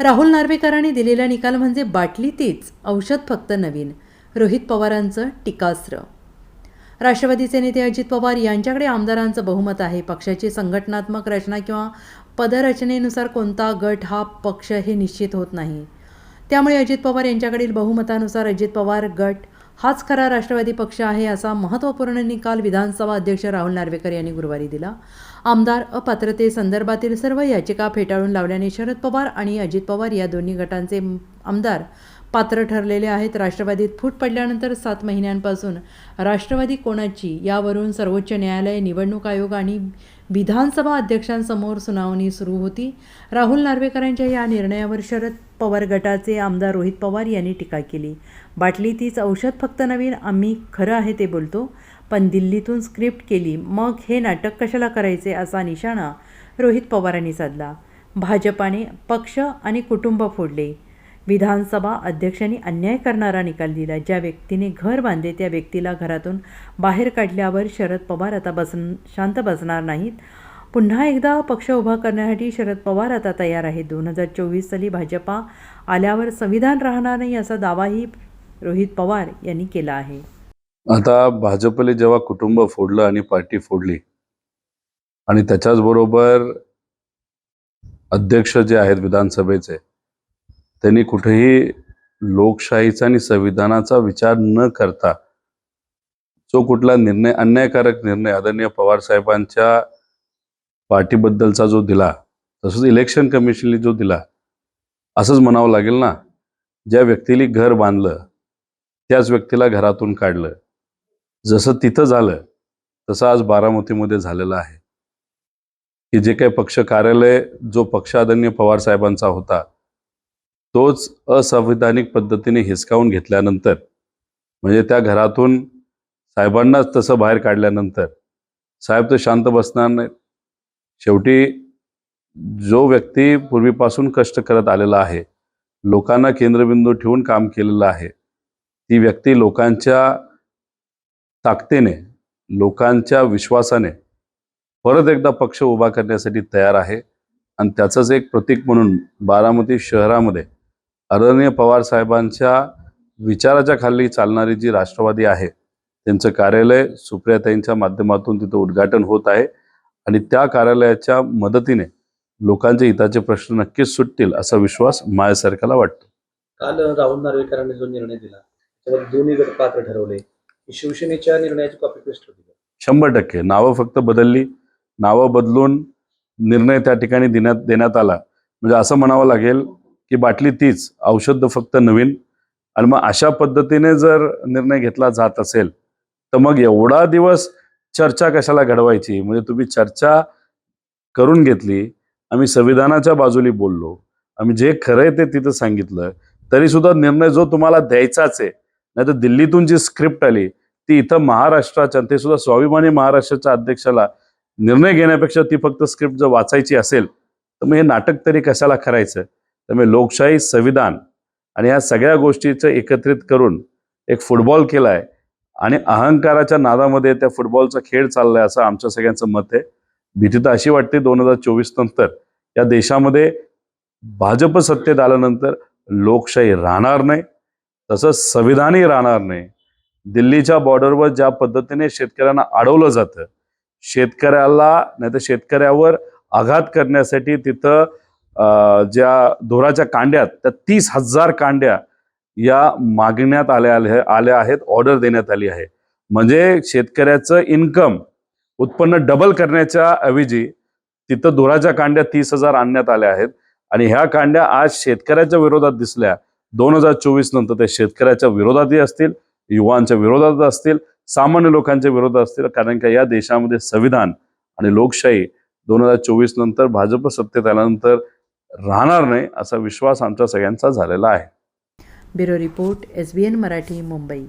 राहुल नार्वेकरांनी दिलेला निकाल म्हणजे बाटली तीच औषध फक्त नवीन. रोहित पवारांचं टीकास्त्र. राष्ट्रवादीचे नेते अजित पवार यांच्याकडे आमदारांचं बहुमत आहे. पक्षाची संघटनात्मक रचना किंवा पदरचनेनुसार कोणता गट हा पक्ष हे निश्चित होत नाही. त्यामुळे अजित पवार यांच्याकडील बहुमतानुसार अजित पवार गट हाच खरा राष्ट्रवादी पक्ष आहे असा महत्त्वपूर्ण निकाल विधानसभा अध्यक्ष राहुल नार्वेकर यांनी गुरुवारी दिला. आमदार अपात्रतेसंदर्भातील सर्व याचिका फेटाळून लावल्याने शरद पवार आणि अजित पवार या दोन्ही गटांचे आमदार पात्र ठरलेले आहेत. राष्ट्रवादीत फूट पडल्यानंतर सात महिन्यांपासून राष्ट्रवादी कोणाची? यावरून सर्वोच्च न्यायालय निवडणूक आयोग आणि विधानसभा अध्यक्षांसमोर सुनावणी सुरू होती. राहुल नार्वेकरांच्या या निर्णयावर शरद पवार गटाचे आमदार रोहित पवार यांनी टीका केली. बाटली तीच औषध फक्त नवीन आम्ही खरं आहे ते बोलतो. पण दिल्लीतून स्क्रिप्ट केली मग हे नाटक कशाला करायचे असा निशाणा रोहित पवारांनी साधला. भाजपाने पक्ष आणि कुटुंब फोडले. विधानसभा अध्यक्षांनी अन्याय करणारा निकाल दिला ज्या व्यक्तीने घर बांधले त्या व्यक्तीला घरातून बाहेर काढल्यावर शरद पवार आता बसन शांत बसणार नाहीत. पुन्हा एकदा पक्ष उभा करण्यासाठी शरद पवार आता तयार आहेत. दोन हजार चोवीस साली भाजपा आल्यावर संविधान राहणार नाही असा दावाही रोहित पवार यांनी केला आहे. आता भाजपले जेव्हा कुटुंब फोडलं आणि पार्टी फोडली आणि त्याच्याच बरोबर अध्यक्ष जे आहेत विधानसभेचे त्यांनी कुठेही लोकशाहीचा आणि संविधानाचा विचार न करता जो कुठला निर्णय अन्यायकारक निर्णय आदरणीय पवार साहेबांच्या पार्टीबद्दलचा जो दिला तसंच इलेक्शन कमिशनने जो दिला असंच म्हणावं लागेल ना? ज्या व्यक्तीने घर बांधलं त्याच व्यक्तीला घरातून काढलं. जसं तिथं झालं तसं आज बारामतीमध्ये झालेलं आहे. की जे काही पक्ष कार्यालय जो पक्ष आदरणीय पवार साहेबांचा होता तोच असंविधानिक पद्धतीने हिसकावून घेतल्यानंतर म्हणजे त्या घरातून साहेबांनाच तसं बाहेर काढल्यानंतर साहेब तर शांत बसणार नाहीत. शेवटी जो व्यक्ती पूर्वीपासून कष्ट करत आलेला आहे लोकांना केंद्रबिंदू ठेवून काम केलेलं आहे ती व्यक्ती लोकांच्या ताकदीने लोकांच्या विश्वासाने परत एकदा पक्ष उभा करण्यासाठी तयार आहे. आणि त्याचंच एक प्रतीक म्हणून बारामती शहरामध्ये आदरणीय पवार साहेबांच्या विचाराच्या खाली चालणारी जी राष्ट्रवादी आहे त्यांचं कार्यालय सुप्रियाताईंच्या माध्यमातून तिथं उद्घाटन होत आहे आणि त्या कार्यालयाच्या मदतीने लोकांच्या हिताचे प्रश्न नक्कीच सुटतील असा विश्वास माझ्यासारख्याला वाटतो. काल राहुल नार्वेकरांनी जो निर्णय दिला त्यामध्ये दोन्ही गट पात्र ठरवले. शिवसेनेच्या निर्णयाची कॉपी पेस्ट होती. शंभर टक्के. नावं फक्त बदलली. नावं बदलून निर्णय त्या ठिकाणी देण्यात देण्यात आला. म्हणजे असं म्हणावं लागेल की बाटली तीच औषध फक्त नवीन. आणि मग अशा पद्धतीने जर निर्णय घेतला जात असेल तर मग एवढा दिवस चर्चा कशाला घडवायची? म्हणजे तुम्ही चर्चा करून घेतली आम्ही संविधानाच्या बाजूली बोललो आम्ही जे खरं आहे ते तिथं सांगितलं तरी सुद्धा निर्णय जो तुम्हाला द्यायचाच आहे नाही तर दिल्लीतून जी स्क्रिप्ट आली ती इथं महाराष्ट्राच्या ते सुद्धा स्वाभिमानी महाराष्ट्राच्या अध्यक्षाला निर्णय घेण्यापेक्षा ती फक्त स्क्रिप्ट जर वाचायची असेल तर मग हे नाटक तरी कशाला करायचं? त्यामुळे लोकशाही संविधान आणि ह्या सगळ्या गोष्टीचं एकत्रित करून एक फुटबॉल केलाय आणि अहंकाराच्या नादामध्ये त्या फुटबॉलचा खेळ चाललाय असं आमच्या सगळ्यांचं मत आहे. भीती तर अशी वाटते दोन हजार चोवीस नंतर या देशामध्ये भाजप सत्तेत आल्यानंतर लोकशाही राहणार नाही तसंच संविधानही राहणार नाही. दिल्लीच्या बॉर्डरवर ज्या पद्धतीने शेतकऱ्यांना अडवलं जातं शेतकऱ्याला नाही तर शेतकऱ्यावर आघात करण्यासाठी तिथं ज्या धोराच्या कांड्यात त्या तीस हजार कांड्या या मागण्यात आल्या आल्या आल्या आहेत ऑर्डर देण्यात आली आहे. म्हणजे शेतकऱ्याचं इन्कम उत्पन्न डबल करण्याच्या ऐवजी तिथं धुराच्या कांड्या तीस हजार आणण्यात आल्या आहेत. आणि ह्या कांड्या आज शेतकऱ्याच्या विरोधात दिसल्या. दोन हजार चोवीस नंतर ते शेतकऱ्याच्या विरोधातही असतील युवांच्या विरोधात असतील सामान्य लोकांच्या विरोधात असतील. कारण का या देशामध्ये संविधान आणि लोकशाही दोन हजार चोवीस नंतर भाजप सत्तेत आल्यानंतर राहणार नाही असा विश्वास आमच्या सगळ्यांचा झालेला आहे. Bureau report S B N Marathi Mumbai.